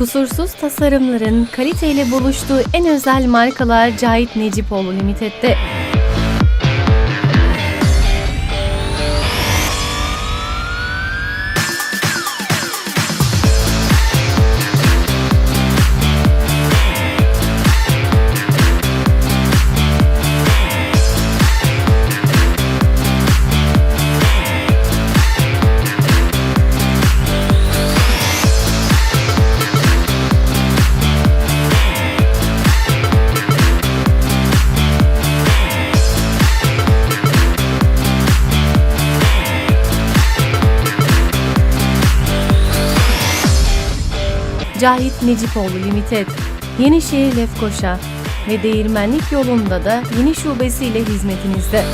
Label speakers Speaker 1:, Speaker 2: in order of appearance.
Speaker 1: Kusursuz tasarımların kaliteyle buluştuğu en özel markalar Cahit Necipoğlu Limited'de. Cahit Necipoğlu Limited, Yenişehir Lefkoşa ve Değirmenlik yolunda da yeni şubesiyle hizmetinizde.